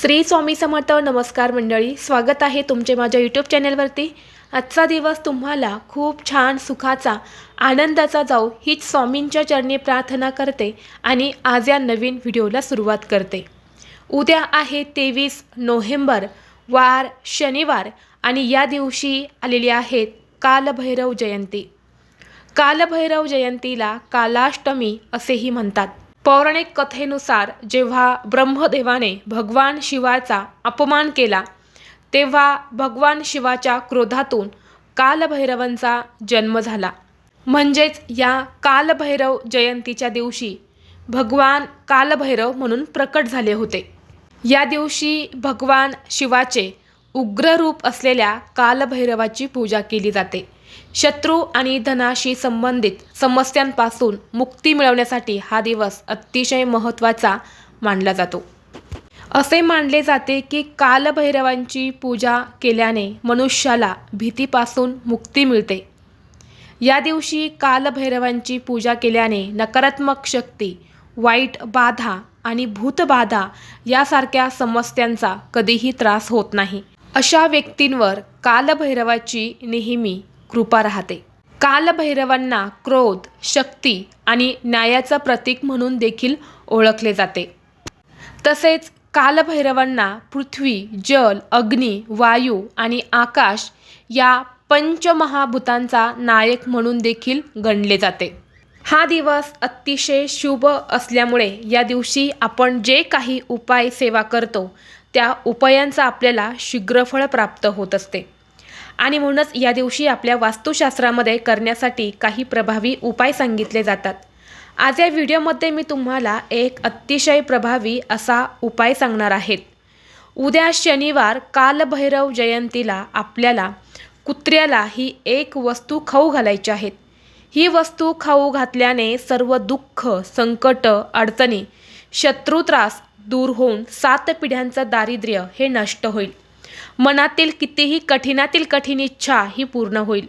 श्री स्वामी समर्थ नमस्कार मंडळी स्वागत आहे तुमचे माझ्या यूट्यूब चॅनलवरती. आजचा दिवस तुम्हाला खूप छान सुखाचा आनंदाचा जाऊ हीच स्वामींच्या चरणी प्रार्थना करते आणि आज या नवीन व्हिडिओला सुरुवात करते. उद्या आहे तेवीस नोव्हेंबर वार शनिवार आणि या दिवशी आलेली आहेत कालभैरव जयंती. कालभैरव जयंतीला कालाष्टमी असेही म्हणतात. पौराणिक कथेनुसार जेव्हा ब्रह्मदेवाने भगवान शिवाचा अपमान केला तेव्हा भगवान शिवाच्या क्रोधातून कालभैरवांचा जन्म झाला. म्हणजेच या कालभैरव जयंतीच्या दिवशी भगवान कालभैरव म्हणून प्रकट झाले होते. या दिवशी भगवान शिवाचे उग्र रूप असलेल्या कालभैरवाची पूजा केली जाते. शत्रू आणि धनाशी संबंधित समस्यांपासून मुक्ती मिळवण्यासाठी हा दिवस अतिशय महत्त्वाचा मानला जातो. असे मानले जाते की कालभैरवांची पूजा केल्याने मनुष्याला भीतीपासून मुक्ती मिळते. या दिवशी कालभैरवांची पूजा केल्याने नकारात्मक शक्ती वाईट बाधा आणि भूतबाधा यासारख्या समस्यांचा कधीही त्रास होत नाही. अशा व्यक्तींवर कालभैरवाची नेहमी कृपा राहते. कालभैरवांना क्रोध शक्ती आणि न्यायाचं प्रतीक म्हणून देखील ओळखले जाते. तसेच कालभैरवांना पृथ्वी जल अग्नी वायू आणि आकाश या पंचमहाभूतांचा नायक म्हणून देखील गणले जाते. हा दिवस अतिशय शुभ असल्यामुळे या दिवशी आपण जे काही उपाय सेवा करतो त्या उपायांचा आपल्याला शीघ्रफळ प्राप्त होत असते. आणि म्हणूनच या दिवशी आपल्या वास्तुशास्त्रामध्ये करण्यासाठी काही प्रभावी उपाय सांगितले जातात. आज या व्हिडिओमध्ये मी तुम्हाला एक अतिशय प्रभावी असा उपाय सांगणार आहेत उद्या शनिवार कालभैरव जयंतीला आपल्याला कुत्र्याला ही एक वस्तू खाऊ घालायची आहेत ही वस्तू खाऊ घातल्याने सर्व दुःख संकट अडचणी शत्रुत्रास दूर होऊन सात पिढ्यांचं दारिद्र्य हे नष्ट होईल. मनातील कितीही कठीणातील कठीण इच्छा ही पूर्ण होईल.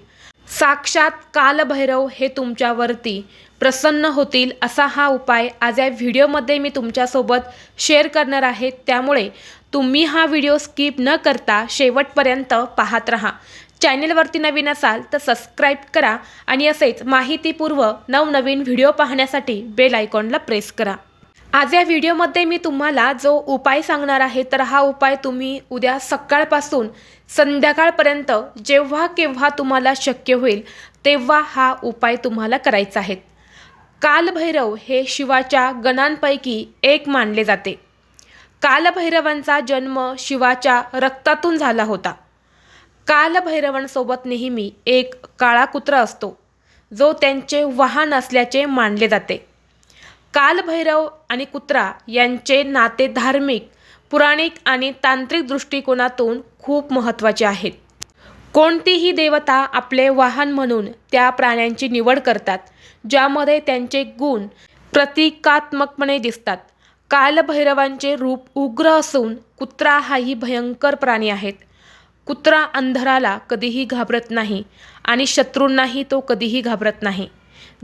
साक्षात कालभैरव हे तुमच्यावरती प्रसन्न होतील असा हा उपाय आज या व्हिडिओमध्ये मी तुमच्यासोबत शेअर करणार आहे. त्यामुळे तुम्ही हा व्हिडिओ स्किप न करता शेवटपर्यंत पाहत राहा. चॅनलवरती नवीन असाल तर सबस्क्राईब करा आणि असेच माहितीपूर्व नवनवीन व्हिडिओ पाहण्यासाठी बेल आयकॉनला प्रेस करा. आज या व्हिडिओमध्ये मी तुम्हाला जो उपाय सांगणार आहे तर हा उपाय तुम्ही उद्या सकाळपासून संध्याकाळपर्यंत जेव्हा केव्हा तुम्हाला शक्य होईल तेव्हा हा उपाय तुम्हाला करायचा आहे. कालभैरव हे शिवाच्या गणांपैकी एक मानले जाते. कालभैरवांचा जन्म शिवाच्या रक्तातून झाला होता. कालभैरवांसोबत नेहमी एक काळा कुत्रा असतो जो त्यांचे वाहन असल्याचे मानले जाते. कालभैरव आणि कुत्रा यांचे नाते धार्मिक पुराणिक आणि तांत्रिक दृष्टिकोनातून खूप महत्त्वाचे आहेत. कोणतीही देवता आपले वाहन म्हणून त्या प्राण्यांची निवड करतात ज्यामध्ये त्यांचे गुण प्रतिकात्मकपणे दिसतात. कालभैरवांचे रूप उग्र असून कुत्रा हाही भयंकर प्राणी आहेत. कुत्रा अंधाराला कधीही घाबरत नाही आणि शत्रूंनाही तो कधीही घाबरत नाही.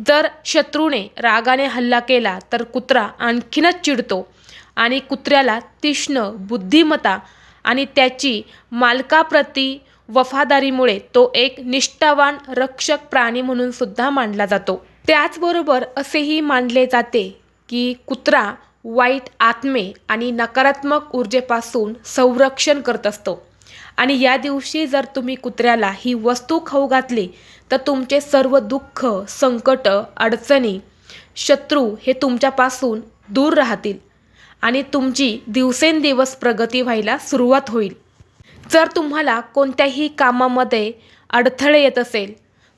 जर शत्रूने रागाने हल्ला केला तर कुत्रा आणखीनच चिडतो आणि कुत्र्याला तीक्ष्ण बुद्धिमत्ता आणि त्याची मालकाप्रती वफादारीमुळे तो एक निष्ठावान रक्षक प्राणी म्हणून सुद्धा मानला जातो. त्याचबरोबर असेही मानले जाते की कुत्रा वाईट आत्मे आणि नकारात्मक ऊर्जेपासून संरक्षण करत असतो. आणि या दिवशी जर तुम्ही कुत्र्याला ही वस्तू खाऊ घातली तर तुमचे सर्व दुःख संकट अडचणी शत्रू हे तुमच्यापासून दूर राहतील आणि तुमची दिवसेंदिवस प्रगती व्हायला सुरुवात होईल. जर तुम्हाला कोणत्याही कामामध्ये अडथळे येत असेल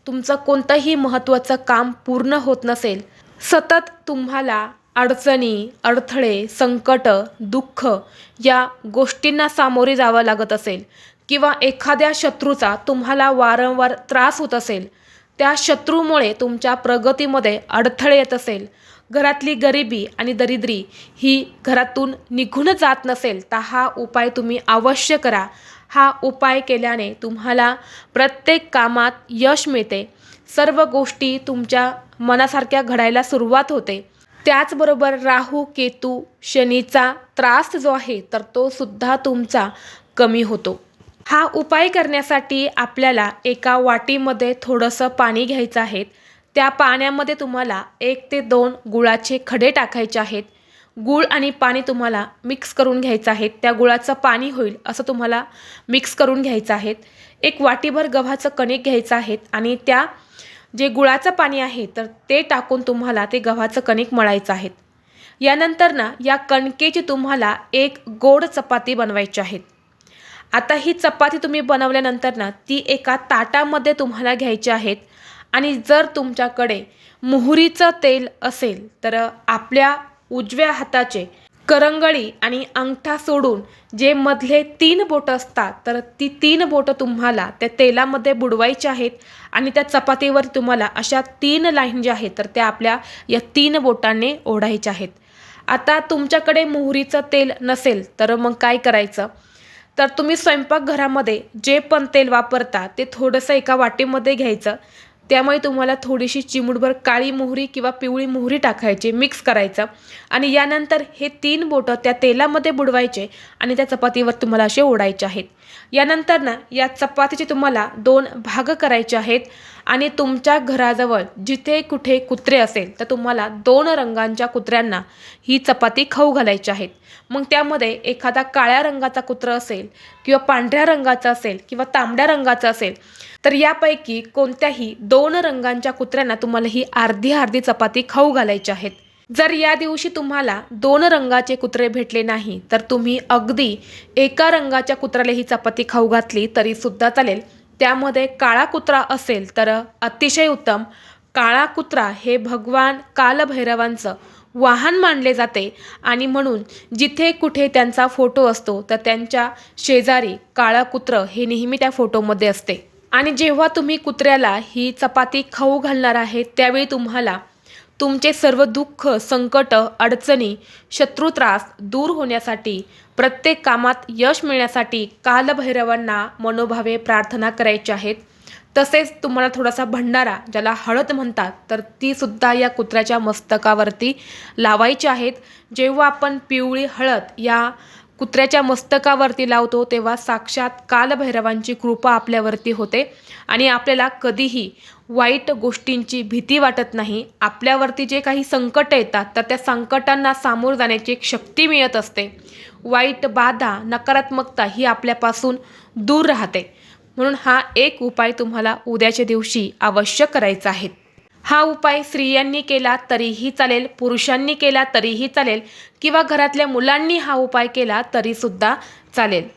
तुमचं कोणतंही महत्त्वाचं काम पूर्ण होत नसेल सतत तुम्हाला अडचणी अडथळे संकट दुःख या गोष्टींना सामोरे जावं लागत असेल किंवा एखाद्या शत्रूचा तुम्हाला वारंवार त्रास होत असेल त्या शत्रूमुळे तुमच्या प्रगतीमध्ये अडथळे येत असेल. घरातली गरिबी आणि दरिद्री ही घरातून निघून जात नसेल तर हा उपाय तुम्ही अवश्य करा. हा उपाय केल्याने तुम्हाला प्रत्येक कामात यश मिळते. सर्व गोष्टी तुमच्या मनासारख्या घडायला सुरुवात होते. त्याचबरोबर राहू केतू शनीचा त्रास जो आहे तर तो सुद्धा तुमचा कमी होतो. हा उपाय करण्यासाठी आपल्याला एका वाटीमध्ये थोडंसं पाणी घ्यायचं आहे. त्या पाण्यामध्ये तुम्हाला एक ते दोन गुळाचे खडे टाकायचे आहेत. गूळ आणि पाणी तुम्हाला मिक्स करून घ्यायचं आहे. त्या गुळाचं पाणी होईल असं तुम्हाला मिक्स करून घ्यायचं आहे. एक वाटीभर गव्हाचं कणिक घ्यायचं आहे आणि त्या जे गुळाचं पाणी आहे तर ते टाकून तुम्हाला ते गव्हाचं कणिक मळायचं आहे. यानंतर ना या कणकेची तुम्हाला एक गोड चपाती बनवायची आहेत आता ही चपाती तुम्ही बनवल्यानंतर ना ती एका ताटामध्ये तुम्हाला घ्यायची आहेत आणि जर तुमच्याकडे मोहरीचं तेल असेल तर आपल्या उजव्या हाताचे करंगळी आणि अंगठा सोडून जे मधले तीन बोटं असतात तर ती तीन बोटं तुम्हाला त्या तेलामध्ये बुडवायची आहेत आणि त्या चपातीवर तुम्हाला अशा तीन लाईन ज्या आहेत तर त्या आपल्या या तीन बोटांनी ओढायच्या आहेत. आता तुमच्याकडे मोहरीचं तेल नसेल तर मग काय करायचं? तर तुम्ही स्वयंपाकघरामध्ये जे पण तेल वापरता ते थोडंसं एका वाटीमध्ये घ्यायचं. त्यामुळे तुम्हाला थोडीशी चिमूटभर काळी मोहरी किंवा पिवळी मोहरी टाकायची मिक्स करायचं. आणि यानंतर हे तीन बोटं त्या तेलामध्ये बुडवायचे आणि त्या चपातीवर तुम्हाला असे ओढायचे आहेत. यानंतर ना या चपातीचे तुम्हाला दोन भाग करायचे आहेत. आणि तुमच्या घराजवळ जिथे कुठे कुत्रे असेल तर तुम्हाला दोन रंगांच्या कुत्र्यांना ही चपाती खाऊ घालायची आहेत. मग त्यामध्ये एखादा काळ्या रंगाचा कुत्रा असेल किंवा पांढऱ्या रंगाचा असेल किंवा तांबड्या रंगाचा असेल तर यापैकी कोणत्याही दोन रंगांच्या कुत्र्यांना तुम्हाला ही अर्धी अर्धी चपाती खाऊ घालायची आहेत. जर या दिवशी तुम्हाला दोन रंगाचे कुत्रे भेटले नाही तर तुम्ही अगदी एका रंगाच्या कुत्र्याला ही चपाती खाऊ घातली तरी सुद्धा चालेल. त्यामध्ये काळा कुत्रा असेल तर अतिशय उत्तम. काळा कुत्रा हे भगवान कालभैरवांचं वाहन मानले जाते आणि म्हणून जिथे कुठे त्यांचा फोटो असतो तर त्यांच्या शेजारी काळा कुत्रं हे नेहमी त्या फोटोमध्ये असते. आणि जेव्हा तुम्ही कुत्र्याला ही चपाती खाऊ घालणार आहे त्यावेळी तुम्हाला तुमचे सर्व दुःख संकट अडचणी शत्रुत्रास दूर होण्यासाठी प्रत्येक कामात यश मिळण्यासाठी कालभैरवांना मनोभावे प्रार्थना करायची आहेत. तसेच तुम्हाला थोडासा भंडारा ज्याला हळद म्हणतात तर ती सुद्धा या कुत्र्याच्या मस्तकावरती लावायची आहेत. जेव्हा आपण पिवळी हळद या कुत्र्याच्या मस्तकावरती लावतो तेव्हा साक्षात कालभैरवांची कृपा आपल्यावरती होते आणि आपल्याला कधीही वाईट गोष्टींची भीती वाटत नाही. आपल्यावरती जे काही संकट येतात तर त्या संकटांना सामोर जाण्याची एक शक्ती मिळत असते. वाईट बाधा नकारात्मकता ही आपल्यापासून दूर राहते. म्हणून हा एक उपाय तुम्हाला उद्याच्या दिवशी अवश्य करायचा आहे. हा उपाय स्त्रियांनी केला तरीही चालेल पुरुषांनी केला तरीही चालेल किंवा घरातल्या मुलांनी हा उपाय केला तरीसुद्धा चालेल.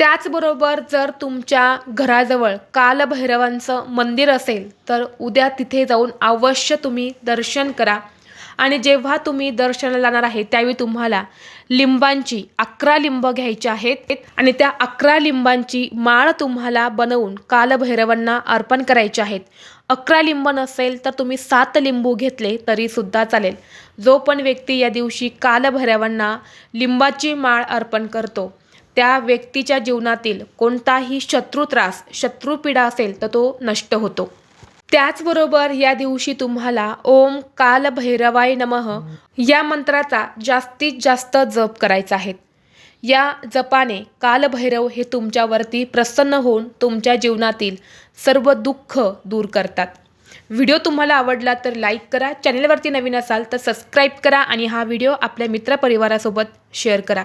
त्याचबरोबर जर तुमच्या घराजवळ कालभैरवांचं मंदिर असेल तर उद्या तिथे जाऊन अवश्य तुम्ही दर्शन करा. आणि जेव्हा तुम्ही दर्शनाला जाणार आहे त्यावेळी तुम्हाला लिंबांची अकरा लिंब घ्यायची आहेत आणि त्या अकरा लिंबांची माळ तुम्हाला बनवून कालभैरवांना अर्पण करायची आहेत. अकरा लिंब नसेल तर तुम्ही सात लिंबू घेतले तरीसुद्धा चालेल. जो पण व्यक्ती या दिवशी कालभैरवांना लिंबाची माळ अर्पण करतो त्या व्यक्तीच्या जीवनातील कोणताही शत्रू त्रास शत्रू शत्रुपीडा असेल तर तो नष्ट होतो. त्याचबरोबर या दिवशी तुम्हाला ओम काल भैरवाय नमः या मंत्राचा जास्तीत जास्त जप करायचा आहे. या जपाने कालभैरव हे तुमच्यावरती प्रसन्न होऊन तुमच्या जीवनातील सर्व दुःख दूर करतात. व्हिडिओ तुम्हाला आवडला तर लाईक करा चॅनेलवरती नवीन असाल तर सबस्क्राईब करा आणि हा व्हिडिओ आपल्या मित्रपरिवारासोबत शेअर करा.